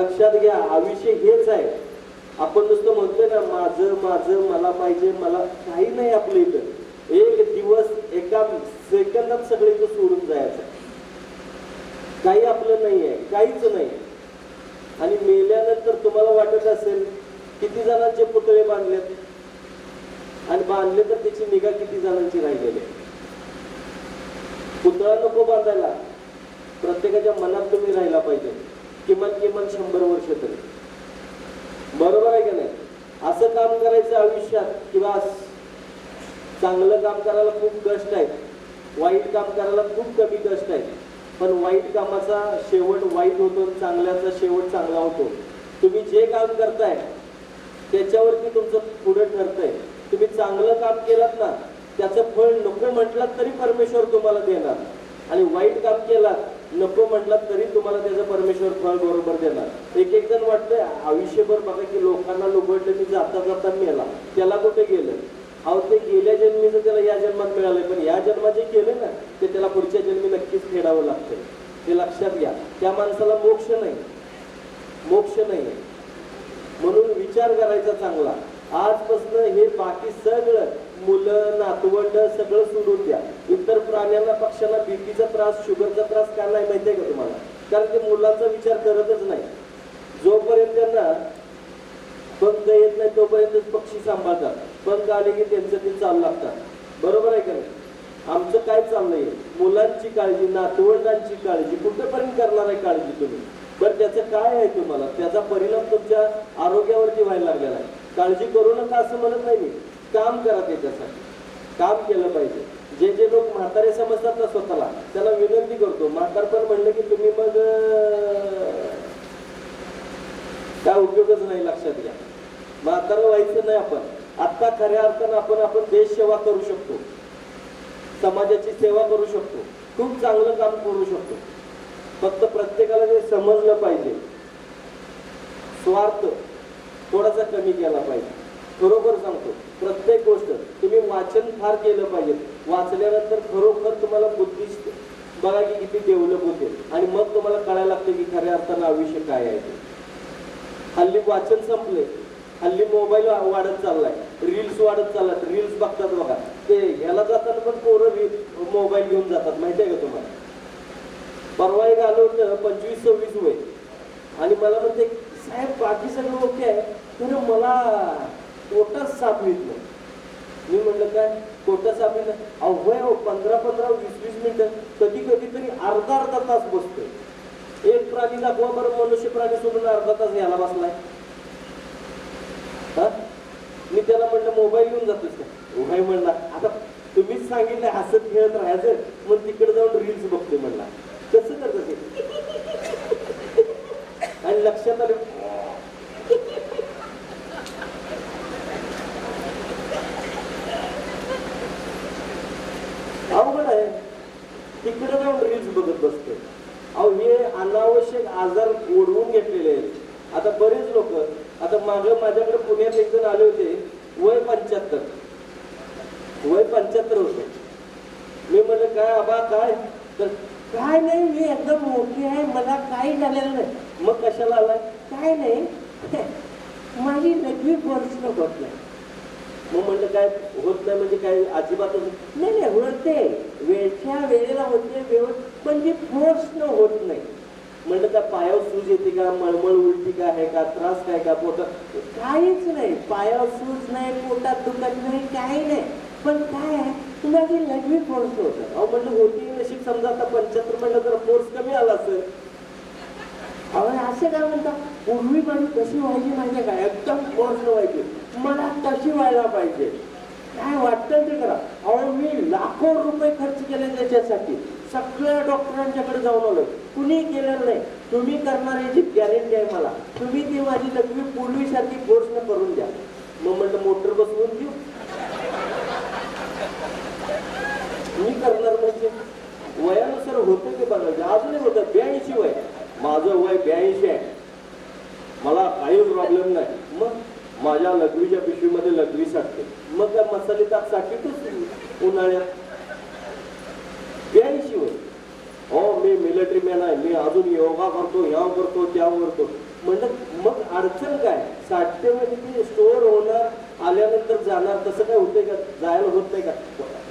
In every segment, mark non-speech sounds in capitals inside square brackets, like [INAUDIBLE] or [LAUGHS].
लक्षात घ्या आयुष्य हेच आहे. आपण नुसतं म्हणतोय ना माझं माझं मला पाहिजे मला काही नाही आपल्या इथं. एक दिवस एका सेकंदात सगळे इथं सोडून जायचं. काही आपलं नाही आहे काहीच नाही. आणि मेल्यानंतर तुम्हाला वाटत असेल किती जणांचे पुतळे बांधलेत? आणि बांधले तर त्याची निगा किती जणांची राहिलेली आहे? पुतळा नको बांधायला. प्रत्येकाच्या मनात तुम्ही राहिला पाहिजे. किमान किमान शंभर वर्ष तरी. बरोबर आहे का नाही? असं काम करायचं आयुष्यात किंवा चांगलं काम करायला खूप कष्ट आहेत. वाईट काम करायला खूप कमी कष्ट आहेत. पण वाईट कामाचा शेवट वाईट होतो चांगल्याचा शेवट चांगला होतो. तुम्ही जे काम करताय त्याच्यावरती तुमचं पुढे ठरतंय. तुम्ही चांगलं काम केलात ना त्याचं फळ नको म्हटलात तरी परमेश्वर तुम्हाला देणार. आणि वाईट काम केलात नको म्हटलात तरी तुम्हाला त्याचं परमेश्वर फळ बरोबर देणार. एक एक जण वाटतंय आयुष्यभर बघा की लोकांना लुबडलं मी जाता जाता मेला. त्याला कुठे गेलं? अहो ते गेल्या जन्मीचं त्याला या जन्मात मिळालंय पण या जन्मात जे केलं ना ते त्याला पुढच्या जन्मी नक्कीच फेडावं लागतंय. हे लक्षात घ्या त्या माणसाला मोक्ष नाही. मोक्ष नाही. म्हणून विचार करायचा चांगला. आजपासून हे बाकी सगळं मुलं नातवंड सगळं सोडून द्या. इतर प्राण्यांना पक्ष्यांना बीपीचा त्रास शुगरचा त्रास का नाही आहे का तुम्हाला? कारण ते मुलांचा विचार करतच नाही. जोपर्यंत त्यांना पंख येत नाही तोपर्यंत पक्षी सांभाळतात. पंख आले की त्यांचं ते चालू लागतात. बरोबर आहे का नाही? आमचं काय चाललंय? मुलांची काळजी नातवंडांची काळजी कुठेपर्यंत करणार आहे काळजी तुम्ही? बरं त्याचं काय आहे तुम्हाला? त्याचा परिणाम तुमच्या आरोग्यावरती व्हायला लागलेला आहे. काळजी करू नका असं म्हणत नाही मी. काम करा त्याच्यासाठी काम केलं पाहिजे. जे जे लोक म्हातारे समजतात ना स्वतःला त्याला विनंती करतो. म्हातारपण म्हणलं की तुम्ही मग काय उपयोगच नाही लक्षात घ्या. म्हातारं व्हायचं नाही आपण. आत्ता खऱ्या अर्थानं आपण आपण देश सेवा करू शकतो. समाजाची सेवा करू शकतो. खूप चांगलं काम करू शकतो. फक्त प्रत्येकाला ते समजलं पाहिजे स्वार्थ थोडासा कमी केला पाहिजे. बरोबर सांगतो. प्रत्येक गोष्ट तुम्ही वाचन फार केलं पाहिजे. वाचल्यानंतर खरोखर तुम्हाला बुद्धी बघा की किती डेव्हलप होते. आणि मग तुम्हाला कळायला लागतं की खऱ्या अर्थानं आयुष्य काय आहे ते. हल्ली वाचन संपले हल्ली मोबाईल वाढत चाललाय. रील्स वाढत चाललाय रील्स बघतात बघा. ते ह्याला जाताना पण पोरं मोबाईल घेऊन जातात. माहिती आहे का तुम्हाला? परवा एक आलो होतं पंचवीस सव्वीस वय. आणि मला म्हणते साहेब बाकी सगळं ओके आहे. तर मला पोटात साप मी म्हणलं काय? पोटात साप येत हो अहो पंधरा पंधरा वीस वीस मिनिटं कधी कधी तरी अर्धा अर्धा तास बसतोय. एक प्राणी दाखवा बरं मनुष्य प्राणी सोडून अर्धा तास घ्यायला बसलाय. हा? मी त्याला म्हणलं मोबाईल घेऊन जातोस का? उभाय म्हणला. आता तुम्हीच सांगितलं हसत खेळत राहायचं मग तिकडे जाऊन रील्स बघते म्हणला. कसं करत ते [LAUGHS] आणि लक्षात आलं अवघड आहे तिकडे जाऊन रील्स बघत बसते? अहो हे अनावश्यक आजार ओढवून घेतलेले आहेत. आता बरेच लोक आता माग माझ्याकडे पुण्यात एक जण आले होते वय पंच्याहत्तर. वय पंच्याहत्तर होते. मी म्हटलं काय आबा काय? तर काय नाही मी एकदम मोठी आहे मला काही झालेलं नाही. मग कशाला आलाय? काय नाही. [LAUGHS] माझी लघवी वर्ष होत नाही. मग म्हणलं काय होत नाही म्हणजे काय अजिबातच नाही. नाही होते वेळच्या वेळेला होते व्यवस्थित पण फोर्स न होत नाही. म्हणलं त्या पायावर सूज येते का मळमळ उलटी का आहे का त्रास काय का पोटात काहीच नाही. पायावर सूज नाही पोटात दुखत नाही काही नाही. पण काय आहे? तुम्हाला लघवी फोर्स होत. अहो म्हणलं होती नशीब समजा आता पंच्याहत्तर म्हणलं तर फोर्स कमी आला असेल. अहो असं काय म्हणता? पूर्वी माझी कशी व्हायची माझ्या काय एकदम फोर्स व्हायची. मला तशी व्हायला पाहिजे. काय वाटतं ते करा. अहो मी लाखो रुपये खर्च केले त्याच्यासाठी. सगळ्या डॉक्टरांच्याकडे जाऊन आलो कुणी केलेलं नाही. तुम्ही करणार याची गॅरंटी आहे मला तुम्ही ती माझी लग्न पूर्वीसारखी फोर्सनं करून द्या. मग म्हणलं मोटर बसवून घेऊ मी करणार म्हणजे? वयानुसार होतं ते बघायचं अजूनही होतं. ब्याऐंशी वय. माझं वय ब्याऐंशी आहे. मला काही प्रॉब्लेम नाही. मग? माझ्या लघवीच्या पिशवीमध्ये लघवी साठते. मग त्या मसाले साठीतच उन्हाळ्यात ब्याऐंशी हो मी मिलिटरी मॅन आहे. मी अजून योगा करतो ह्या करतो त्या करतो. म्हणजे मग अडचण काय? साठते म्हणजे ती स्टोअर होणार आल्यानंतर जाणार तसं काय होतंय का? जायला होत नाही का?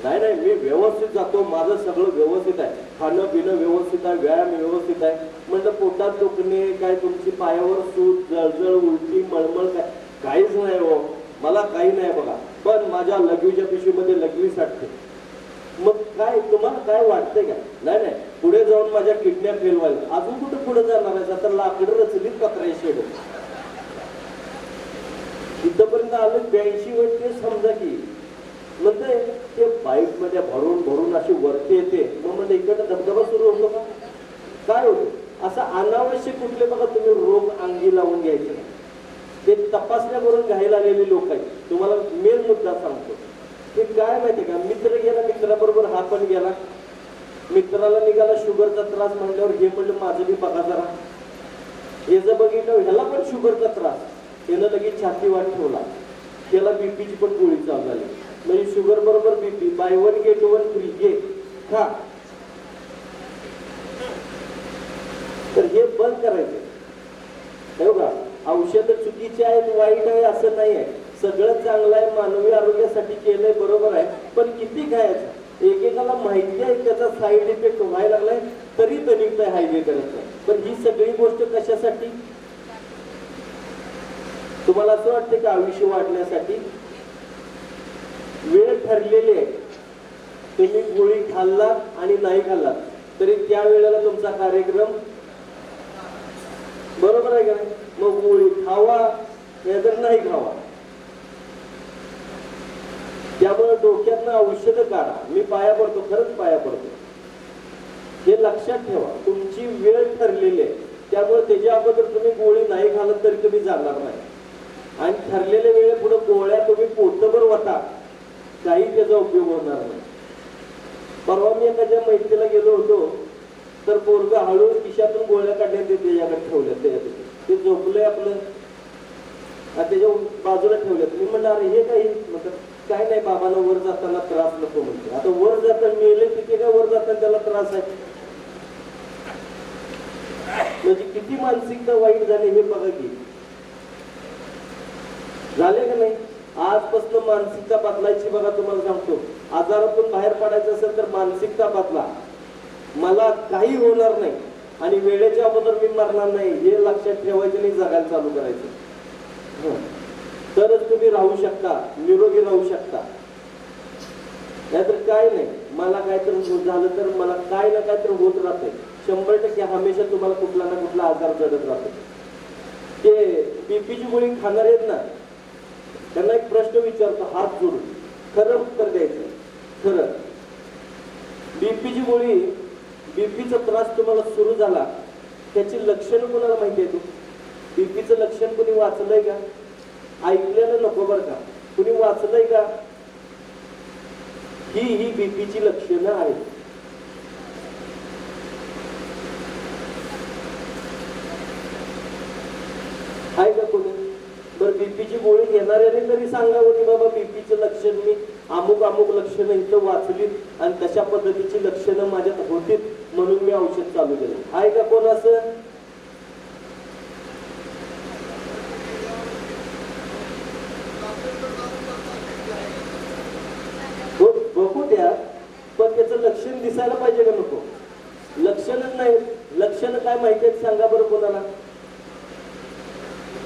नाही नाही मी व्यवस्थित जातो. माझं सगळं व्यवस्थित आहे. खाणं पिणं व्यवस्थित आहे. व्यायाम व्यवस्थित आहे. म्हणजे पोटात दुखणे काय तुमची पायावर सूट जळजळ उलटी मळमळ काय? काहीच नाही हो. मला काही नाही बघा. पण माझ्या लघवीच्या पिशवीमध्ये लघवी साठते. मग काय तुम्हाला काय वाटतंय का? नाही नाही. पुढे जाऊन माझ्या किडन्या फेल व्हायला. अजून कुठे पुढे जाणार आहे? तर लाकडं रचलीत पत्रा शेड इथपर्यंत आलं ब्याऐंशी वेळ ते समजा की. म्हणजे ते बाईकमध्ये भरून भरून अशी वरती येते. मग म्हणजे इकडे धबधबा सुरू होतो का काय होतो? असं अनावश्यक कुठले बघा तुम्ही रोग अंगी लावून घ्यायचे. नाही. ते तपासण्या करून घ्यायला आलेले लोक आहेत. तुम्हाला मेन मुद्दा सांगतो. ते काय माहिती का? मित्र गेला मित्राबरोबर हा पण गेला. मित्राला निघाला शुगरचा त्रास म्हणल्यावर हे म्हणलं माझं बी बघा जरा. हे जर बघितलं ह्याला पण शुगरचा त्रास. यानं लगेच छाती वाट ठेवला. त्याला बीपीची पण गोळी चालू झाली. म्हणजे शुगर बरोबर BP buy one get one free घे खा. तर हे बंद करायचं का औषध चुकीचे आहेत वाईट आहे असं नाही आहे सगळं चांगलं आहे मानवी आरोग्यासाठी केलंय बरोबर आहे. पण किती खायचं? एकेकाला माहिती आहे त्याचा साईड इफेक्ट व्हायला लागलाय तरी तरी काय हायवे करत नाही. पण ही सगळी गोष्ट कशासाठी? तुम्हाला असं वाटतं की आयुष्य वाढण्यासाठी? वेळ ठरलेली आहे. तुम्ही गोळी खाल्ला आणि नाही खाल्ला तरी त्या वेळेला तुमचा कार्यक्रम बरोबर आहे का नाही? मग गोळी खावा नाहीतर नाही खावा. त्यामुळे डोक्यातनं औषध काढा. मी पाया पडतो खरंच पाया पडतो. हे लक्षात ठेवा. तुमची वेळ ठरलेली आहे. त्यामुळे त्याच्या अगोदर तुम्ही गोळी नाही घालत तरी तुम्ही जाणार नाही. आणि ठरलेल्या वेळे पुढे गोळ्या तुम्ही पोटभर वता. काही त्याचा उपयोग होणार नाही. परवा मी एखाद्या मैत्रीला गेलो होतो तर पोरग हळूहळू खिशातून गोळ्या काढण्यात येते त्याच्याकडे ठेवल्या त्याच्याकडे ते झोपलंय आपलं. त्याच्या बाजूला ठेवलं मी म्हणणार हे काही काय नाही बाबाला वर जाताना त्रास नको म्हणते. आता वर जाताना मिळले तिथे काय वर जाताना त्याला त्रास आहे? म्हणजे किती मानसिकता वाईट झाली हे बघा की. झाले का नाही? आजपासून मानसिकता बदलायची बघा तुम्हाला सांगतो. आजारातून बाहेर पडायचं असेल तर मानसिकता बदला. मला काही होणार नाही. आणि वेळेच्या अगोदर मी मरणार नाही हे लक्षात ठेवायचं नाही जगायला चालू करायचं. हो. तरच तुम्ही राहू शकता निरोगी राहू शकता. नाहीतर काय नाही. मला काय तर झालं तर मला काय ना काय तर होत राहते शंभर टक्के हमेशा तुम्हाला कुठला ना कुठला आजार जडत राहतो. ते बीपीची गोळी खाणार आहेत ना त्यांना एक प्रश्न विचारतो हात जोडून. खरं उत्तर द्यायचं. खरं. बीपीची गोळी बीपीचा त्रास तुम्हाला सुरू झाला त्याची लक्षणं कोणाला माहिती आहे तू हो? बीपीचं लक्षण कोणी वाचलंय का? ऐकलेलं नको बरं का. कुणी वाचलंय का? ही ही बीपीची लक्षणं आहेत. आहे का कोणी? बरं बीपीची गोळी घेणाऱ्याने तरी सांगावं की बाबा बीपीचं लक्षण मी अमुक अमुक लक्षणं इथं वाचलीत आणि तशा पद्धतीची लक्षणं माझ्यात होतीत. म्हणून मी औषध चालू केलं. आहे का कोण असं हो बघू द्या पण त्याचं लक्षण दिसायला पाहिजे का नको लक्षणच नाही लक्षण काय माहिती आहेत सांगा बरं कोणाला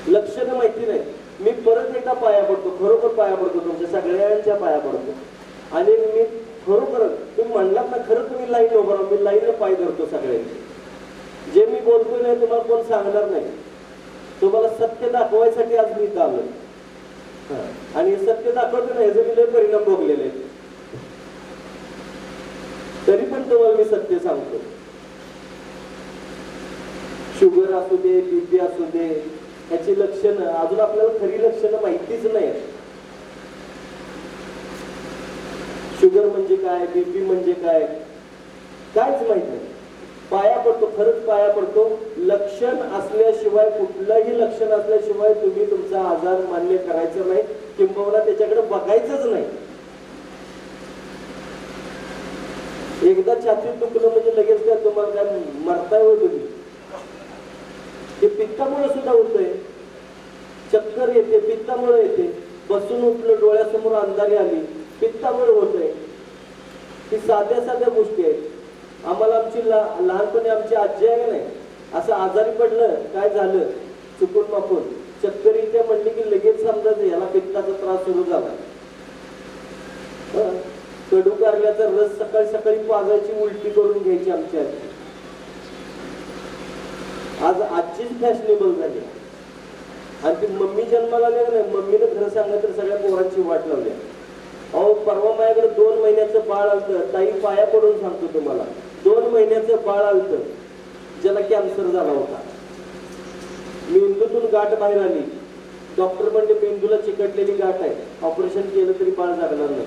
लक्षणं माहिती नाही मी परत एकदा पाया पडतो खरोखर पाया पडतो तुमच्या सगळ्यांच्या पाया पडतो आणि मी खरोखर तुम्ही म्हणलात ना खरं तुम्ही लाईन उभं राहा मी लाईन पाय धरतो सगळ्यांचे. जे मी बोलतोय नाही तुम्हाला कोण सांगणार नाही. तुम्हाला सत्य दाखवायसाठी आज मी इथं आलोय. आणि हे सत्य दाखवतो ना ह्याचे मी लय परिणाम भोगलेले आहेत. तरी पण तुम्हाला मी सत्य सांगतो. शुगर असू दे बीपी असू दे याची लक्षणं अजून आपल्याला खरी लक्षणं माहितीच नाही शुगर म्हणजे काय बीपी म्हणजे काय? कायच माहीत नाही. पाया पडतो खरंच पाया पडतो. लक्षण असल्याशिवाय कुठलंही लक्षण असल्याशिवाय तुम्ही तुमचा आजार मान्य करायचं नाही. किंबहुना त्याच्याकडे बघायचंच नाही. एकदा छातीत दुखलं म्हणजे लगेच काय तुम्हाला काय मरताय होय तुम्ही? ते पित्तामुळे सुद्धा होतंय. चक्कर येते पित्तामुळे येते. बसून उठलं डोळ्यासमोर अंधारी आली पित्तामुळे होतंय. ही साध्या साध्या गोष्टी आहेत. आम्हाला आमची ला लहानपणी आमची आजी आहे नाही? असं आजारी पडलं काय झालं? चुकून मापून चक्कर इथे म्हणली की लगेच समजायचं याला पित्ताचा त्रास सुरू झाला. कडू कारल्याचा रस सकाळी सकाळी पाजायची उलटी करून घ्यायची आमची आजी. आज आजचीच फॅशनेबल झाली. आणि ती मम्मी जन्माला आली नाही? मम्मीनं खरं सांगा तर सगळ्या पोरांची वाट लावली. अहो परवा माझ्याकडे दोन महिन्याचं बाळ आलतं. ताई पाया पडून सांगतो तुम्हाला. दोन महिन्याचं बाळ आलतं. ज्याला कॅन्सर झाला होता. मेंदूतून गाठ बाहेर आली. डॉक्टर म्हणजे मेंदूला चिकटलेली गाठ आहे. ऑपरेशन केलं तरी बाळ जागणार नाही.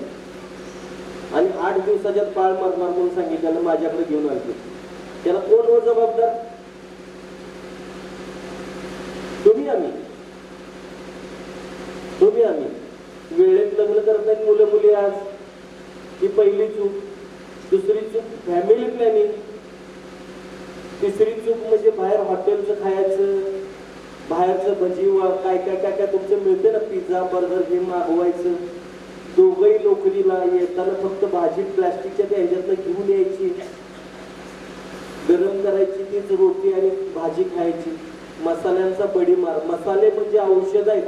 आणि आठ दिवसाच्यात बाळ मरणार म्हणून सांगितल्यानं माझ्याकडे घेऊन आले त्याला कोण हो जबाबदार? तुम्ही आम्ही. तुम्ही आम्ही. वेळेत लग्न करत नाही मुलं मुली आज. ही पहिली चूक. दुसरी चूक फॅमिली प्लॅनिंग तिसरी चूक म्हणजे बाहेर हॉटेलचं खायचं बाहेरचं भजी वा काय काय काय काय तुमचं मिळते ना? पिझ्झा बर्गर हे मागवायचं. दोघंही नोकरीला येताना फक्त भाजी प्लास्टिकच्या त्या ह्याच्यातनं घेऊन यायची. गरम करायची तीच रोटी आणि भाजी खायची. मसाल्यांचा बडीमार. मसाले म्हणजे औषध आहेत.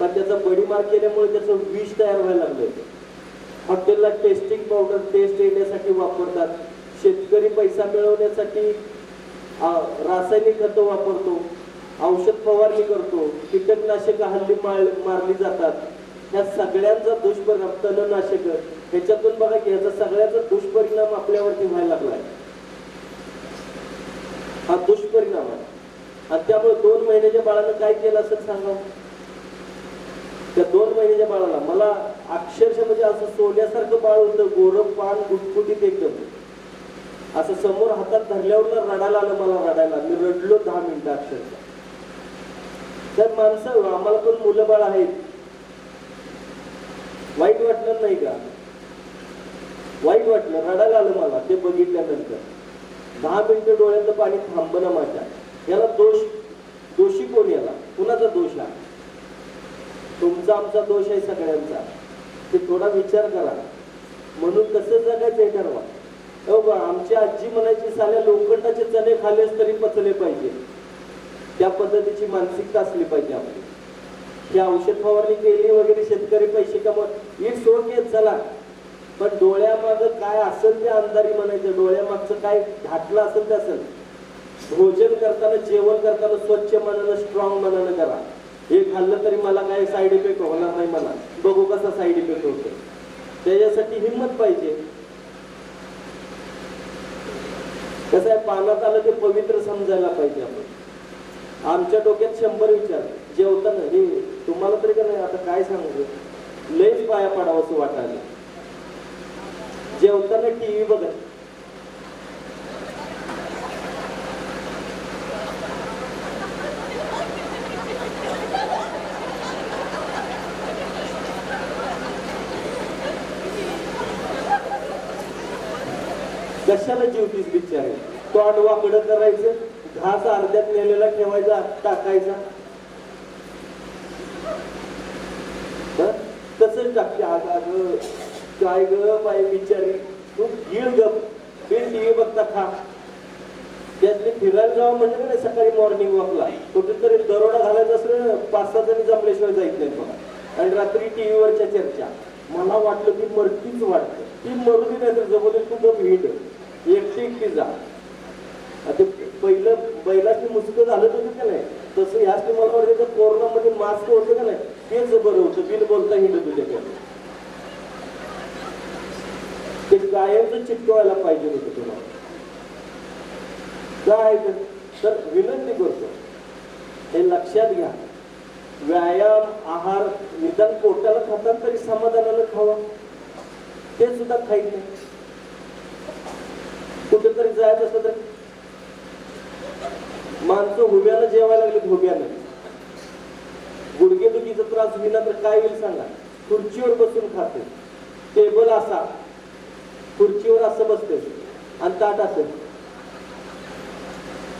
पण त्याचा बडीमार केल्यामुळे त्याचं विष तयार व्हायला लागलं हॉटेलला टेस्टिंग पावडर टेस्ट येण्यासाठी वापरतात. शेतकरी पैसा मिळवण्यासाठी रासायनिक खतं वापरतो. औषध फवारणी करतो. कीटकनाशक हल्ली मार मारली जातात. ह्या सगळ्यांचा दुष्परिणाम तणनाशक ह्याच्यातून बघा की ह्याचा सगळ्याचा दुष्परिणाम आपल्यावरती व्हायला लागलाय. हा दुष्परिणाम आहे. आणि त्यामुळे दोन महिन्याच्या बाळानं काय केलं असं सांगा? त्या दोन महिन्याच्या बाळाला मला अक्षरशः म्हणजे असं सोन्यासारखं बाळ होतं गोरं पान गुटगुटीत एकदम. असं समोर हातात धरल्यावर ना रडायला आलं मला रडायला. मी रडलो दहा मिनिटं अक्षरशः. तर माणसं आम्हाला पण मुलं बाळ आहेत. वाईट वाटलं नाही का? वाईट वाटलं रडायला आलं मला ते बघितल्यानंतर. दहा मिनिटं डोळ्यातलं पाणी थांबणं माझ्या. याला दोष दोषी कोण याला? कुणाचा दोष आहे? तुमचा आमचा दोष आहे सगळ्यांचा. ते थोडा विचार करा. म्हणून कसं जगायचं हे ठरवा. हो बा आमची आजी म्हणायची साल्या लोखंडाचे चणे खाल्लेस तरी पचले पाहिजे. त्या पद्धतीची मानसिकता असली पाहिजे आपली. ही औषध फवारणी केली वगैरे शेतकरी पैसे कमवत इट्स ओके चला. पण डोळ्यामागं काय असेल ते अंधारी म्हणायचं. डोळ्यामागचं काय घातलं असेल ते असेल. भोजन करताना जेवण करताना स्वच्छ मनानं स्ट्रॉंग मनानं करा. हे खाल्लं तरी मला काय साईड इफेक्ट होणार नाही मला बघू कसा साईड इफेक्ट होतो. त्याच्यासाठी हिंमत पाहिजे. कसं आहे पानात आलं ते पवित्र समजायला पाहिजे आपण. आमच्या डोक्यात शंभर विचार. जेवताना हे तुम्हाला तरी का नाही? आता काय सांगू? लयच पाया पडावं असं वाटायला. जेवताना टीव्ही बघत. कशाला जीवतीस बिचारे? तोंड वाकडं करायचं घास अर्ध्यात नेलेला ठेवायचा टाकायचा. तसंच टाकते. आज अगं काय ग बाई बिचारी? तू गिळ गप बिल टीव्ही बघता खा. त्यातली फिरायला जावं म्हणजे ना नाही सकाळी मॉर्निंग वॉकला कुठेतरी दरोडा घालायचा असलं पाच सहा जणी जमल्याशिवाय जायचं नाही बघा. आणि रात्री टीव्हीवरच्या चर्चा. मला वाटलं की मरतीच वाटतं. ती मरुदी नाही तर जबरदस्त तू गप हिंड एकशे एकशे जा. आता पहिलं बैलाची मुसकं झालं होतं का नाही? तसं ह्याच मला वाटतं कोरोनामध्ये मास्क होतं का नाही? तेच बरं होतं. बिल बोलता हिंडत होते ते. कायमच चिटकवायला पाहिजे होतं तुम्हाला. काय तर विनंती करतो. हे लक्षात घ्या. व्यायाम आहार निदान पोटाला खातात तरी समाधानानं खावा. ते सुद्धा खाईत नाही कुठेतरी जायचं असलं तर माणसं हुब्यानं जेवायला लागली हुब्यानं गुडघेदुखीचा त्रास विना तर काय होईल सांगा? खुर्चीवर बसून खाते. टेबल असा. खुर्चीवर असं बसते. आणि ताट असं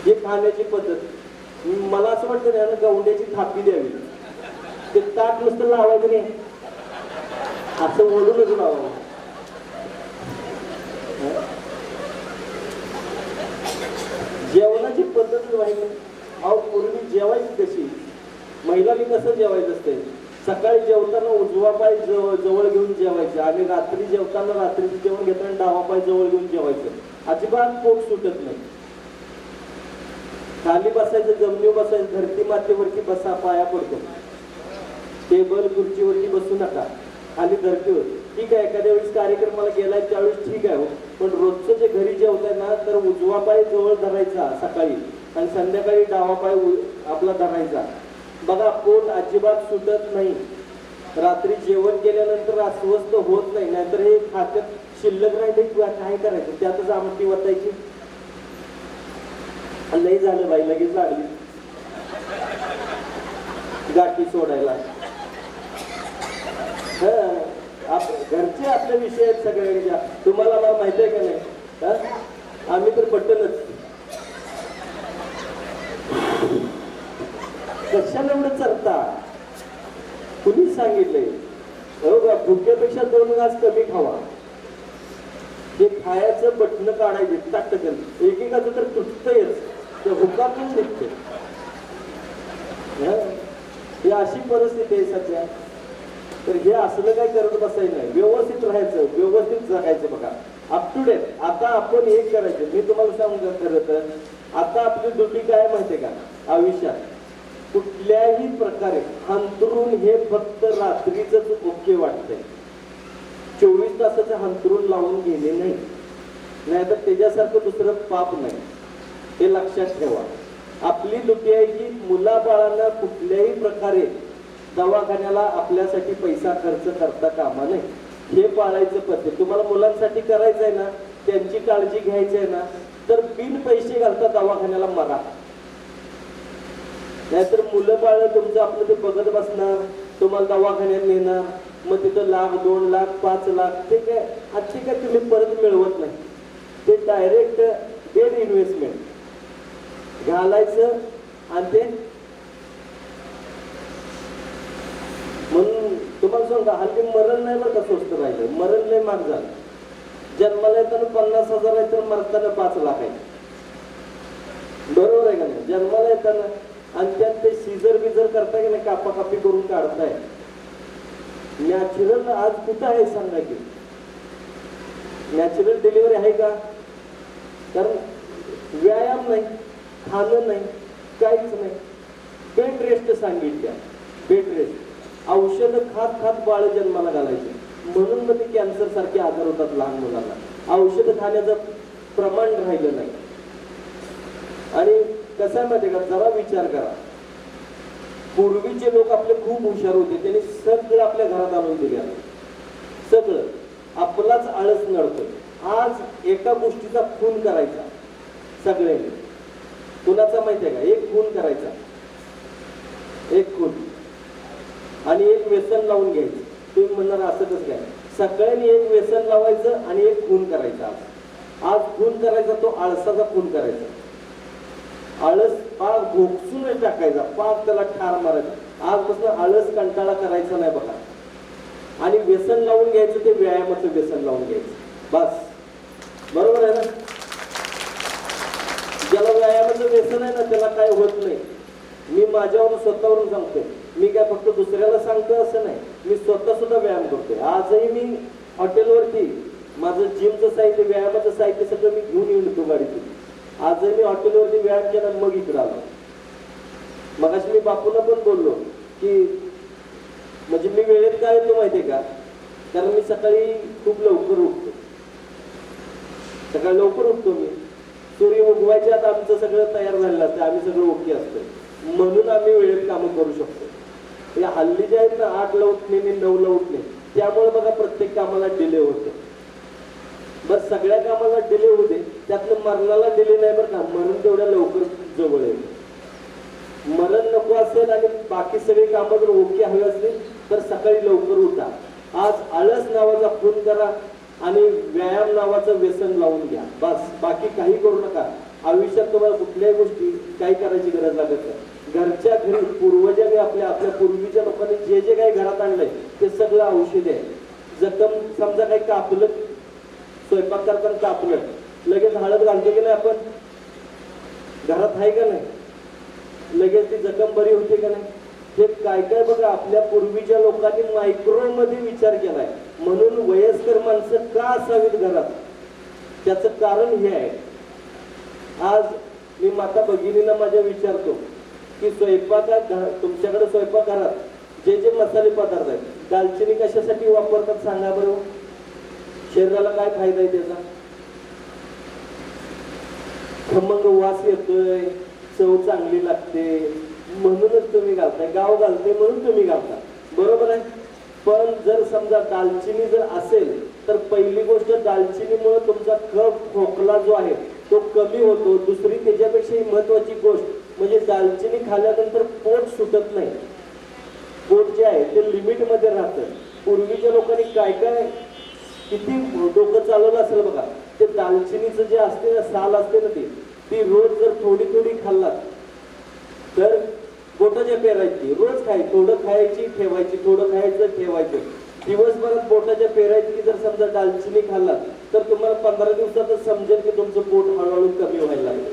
ही खाण्याची पद्धत. मला असं वाटतं ना गवंड्याची थापी द्यावी. ते ताट नुसतं लावायचं नाही. असं ओढूनच लावावं हं? जेवणाची पद्धत वाहिली अहो पूर्वी जेवायची कशी? महिलांनी कसं जेवायचं असते? सकाळी जेवताना उजवा पाय जवळ जवळ घेऊन जेवायचे आणि रात्री जेवताना रात्रीचं जेवण घेताना डावा पाय जवळ घेऊन जेवायचं. अजिबात पोट सुटत नाही. खाली बसायचं जमिनीवर बसायचं धरती मातेवरती बसा पाया पडतो. टेबल खुर्चीवरती बसू नका. खाली धरतीवर. ठीक आहे एखाद्या वेळेस कार्यक्रमाला गेलाय त्यावेळेस ठीक आहे हो. पण रोजचं जे घरी जेवताय ना तर उजवा पाय जवळ धरायचा सकाळी आणि संध्याकाळी डावा पाय उ- आपला धरायचा. बघा पोट अजिबात सुटत नाही. रात्री जेवण केल्यानंतर अस्वस्थ होत नाही नाहीतर हे खात्यात शिल्लक राहिले किंवा काय करायचं? त्यातच आमटी वतायची. लई नाही झालं बाई लगेच लागली. गाठी सोडायला. हं, आप- घरचे आपले विषय आहेत सगळ्यांच्या म्हणजे तुम्हाला मला माहिती आहे का नाही? आम्ही तर बटनच कशाला एवढं चरता कुणीच सांगितलंय हो का भुक्यापेक्षा दोन घास कमी खावा. ते खायचं बटन काढायचे टाकटकन. एकेकाचं तर तुटतंयच. त्या हुकातून निघते. ही अशी परिस्थिती आहे सध्या. तर हे असलं काय करत बसायचं नाही. व्यवस्थित राहायचं व्यवस्थित जगायचं बघा. अप टू डेट आता आपण हे करायचं. मी तुम्हाला सांगू का खरं तर? आता आपली ड्युटी काय माहितीये का? आयुष्यात कुठल्याही प्रकारे हंतरून हे फक्त रात्रीच ओके वाटतंय. चोवीस तासाचं हंतरून लावून गेले नाही. नाहीतर त्याच्यासारखं दुसरं पाप नाही. हे लक्षात ठेवा. आपली ड्युटी आहे की मुलाबाळांना कुठल्याही प्रकारे दवाखान्याला आपल्यासाठी पैसा खर्च करता कामा नये. हे पाळायचं पद्धत. तुम्हाला मुलांसाठी करायचं आहे ना त्यांची काळजी घ्यायची आहे ना तर बिन पैसे घालता दवाखान्याला मरा. नाहीतर मुलं बाळ तुमचं आपलं ते बघत बसणार तुम्हाला दवाखान्यात नेणार मग तिथं लाख दोन लाख पाच लाख ते काय? आजचे काय तुम्ही परत मिळवत नाही. ते डायरेक्ट डेड इन्व्हेस्टमेंट घालायचं आणि ते म्हणून तुम्हाला सांगता हल्ली मरण नाही बरं का स्वस्त राहिलं. मरण लय माग झालं. जन्माला येताना पन्नास हजार आहे तर मरताना पाच लाख आहे बरोबर आहे का नाही? जन्माला येताना आणि त्यात ते सीझर बिझर करताय की नाही कापाकापी करून काढताय. नॅचरल आज कुठं आहे सांगा की? नॅचरल डिलिव्हरी आहे का? कारण व्यायाम नाही खाणं नाही काहीच नाही. बेड रेस्ट सांगितल्या. बेड रेस्ट औषधं खात खात बाळ जन्माला घालायचे. म्हणून मग ते कॅन्सर सारखे आजार होतात लहान मुलांना. औषधं खाण्याचं प्रमाण राहिलं नाही. आणि कसं आहे माहिती का? जरा विचार करा. पूर्वीचे लोक आपले खूप हुशार होते. त्यांनी सगळं आपल्या घरात आणून दिले आहे. सगळं. आपलाच आळस नडतोय. आज एका गोष्टीचा खून करायचा. सगळ्यांनी. कुणाचा माहिती आहे का? एक खून करायचा. एक खून. आणि एक व्यसन लावून घ्यायचं. तुम्ही म्हणणार असं कसं काय सगळ्यांनी एक व्यसन लावायचं आणि एक खून करायचा आज. आज खून करायचा तो आळसाचा खून करायचा. आळस पाळ घोकसूनच टाकायचा. पाक त्याला ठार मारायचा. आजपासून आळस कंटाळा करायचा नाही बघा. आणि व्यसन लावून घ्यायचं ते व्यायामाचं व्यसन लावून घ्यायचं. बस. बरोबर आहे ना? ज्याला व्यायामाचं व्यसन आहे ना त्याला काय होत नाही. मी माझ्यावरून स्वतःवरून सांगतोय. मी फक्त दुसऱ्याला सांगतो असं नाही. मी स्वतः सुद्धा व्यायाम करतोय. आजही मी हॉटेलवरती माझं जिमचं साहित्य व्यायामाचं साहित्य सगळं मी घेऊन येऊन येतो गाडीतून. आजही मी हॉटेलवरती व्यायाम केला आणि मग इकडे आलो. मग मी बापूला पण बोललो की म्हणजे मी वेळेत काय येतो माहितीये का? कारण मी सकाळी खूप लवकर उठतो. सकाळी लवकर उठतो मी. सूर्य उगवायच्या आत आमचं सगळं तयार झालेलं असतं आम्ही सगळं ओके असतो म्हणून आम्ही वेळेत कामं करू शकतो. या हल्ली जे आहेत ना आठला उठणे आणि नऊला उठणे त्यामुळे बघा प्रत्येक कामाला डिले होते. बस सगळ्या कामाला डिले होते त्यातलं मरणाला डिले नाही बरं का. मरण तेवढ्या लवकर जवळ येईल. मरण नको असेल आणि बाकी सगळी कामं जर ओके हवी असतील तर सकाळी लवकर उठा. आज आळस नावाचा फोन करा आणि व्यायाम नावाचं व्यसन लावून घ्या. बस बाकी काही करू नका. आयुष्यात तुम्हाला कुठल्याही गोष्टी काही करायची गरज लागत नाही. घरच्या घरी पूर्वजांनी आपल्या आपल्या पूर्वीच्या लोकांनी जे जे काही घरात आणलंय ते सगळं औषध आहे. जखम समजा काही कापलं स्वयंपाक करताना कापलं लगेच हळद घालतो की नाही आपण? घरात आहे का नाही? लगेच ती जखम बरी होते का नाही? हे काय काय बघा आपल्या पूर्वीच्या लोकांनी मायक्रोमध्ये विचार केलाय. म्हणून वयस्कर माणसं का असावीत घरात? त्याचं कारण हे आहे. आज मी माता भगिनीला माझ्या विचारतो की स्वयंपाकात घ- तुमच्याकडे स्वयंपाकघरात जे जे मसाले पदार्थ आहेत दालचिनी कशासाठी वापरतात सांगा बरं? शरीराला काय फायदा आहे त्याचा? खमंग वास येतोय चव चांगली लागते म्हणूनच तुम्ही घालताय गाव घालते म्हणून तुम्ही घालता. बरोबर आहे? पण जर समजा दालचिनी जर असेल तर पहिली गोष्ट दालचिनीमुळे तुमचा कफ खोकला जो आहे तो कमी होतो. दुसरी त्याच्यापेक्षाही महत्वाची गोष्ट म्हणजे दालचिनी खाल्ल्यानंतर पोट सुटत नाही. पोट जे आहे ते लिमिटमध्ये राहतं. पूर्वीच्या लोकांनी काय काय किती डोकं चालवलं असेल बघा ते दालचिनीचं जे असते ना साल असते ना ती ती रोज जर थोडी थोडी खाल्लात तर बोटाच्या पेरायची रोज खाय थोडं खायची ठेवायची थोडं खायचं ठेवायचं. दिवसभरात बोटाच्या पेरायची जर समजा दालचिनी खाल्लात तर तुम्हाला पंधरा दिवसातच समजेल की तुमचं पोट हळूहळू कमी व्हायला लागेल.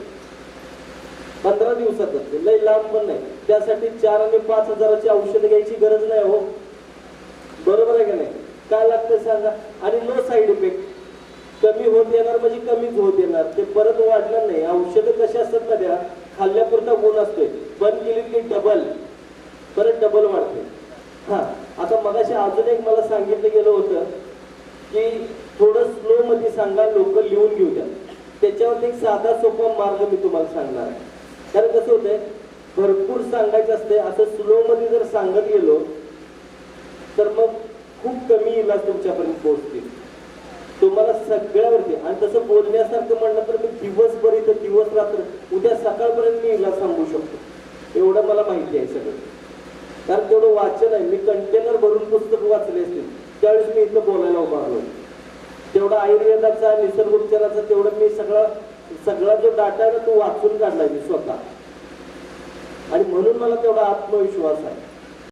पंधरा दिवसातच. लय लांब पण नाही. त्यासाठी चार आणि पाच हजाराची औषध घ्यायची गरज नाही हो. बरोबर आहे का नाही? काय लागतं सांगा? आणि नो साईड इफेक्ट कमी होत येणार म्हणजे कमीच होत येणार. ते परत वाढणार नाही. औषधं कशी असतात ना त्या? खाल्ल्यापुरता गुण असतोय. बंद केली की डबल परत डबल वाढते हा. आता मगाशी अजून एक मला सांगितलं गेलं होतं की थोडं स्लो मध्ये सांगा लोक लिहून घेऊ द्या. त्याच्यावर एक साधा सोपा मार्ग मी तुम्हाला सांगणार आहे. कारण कसं होतंय भरपूर सांगायचं असते असं स्लोमध्ये जर सांगत गेलो तर मग खूप कमी इलाज तुमच्यापर्यंत पोहोचतील. तुम्हाला सगळ्यावरती आणि तसं बोलण्यासारखं म्हणलं तर मी दिवसभर इथं दिवस रात्र उद्या सकाळपर्यंत मी इलाज सांगू शकतो. एवढं मला माहिती आहे सगळं. कारण तेवढं वाचन आहे. मी कंटेनर भरून पुस्तक वाचले असतील त्यावेळेस मी इथं बोलायला उभारलो तेवढा आयुर्वेदाचा निसर्ग उपचाराचा तेवढं मी सगळा सगळा जो डाटा आहे ना तो वाचून काढलाय मी स्वतः. आणि म्हणून मला तेवढा आत्मविश्वास आहे.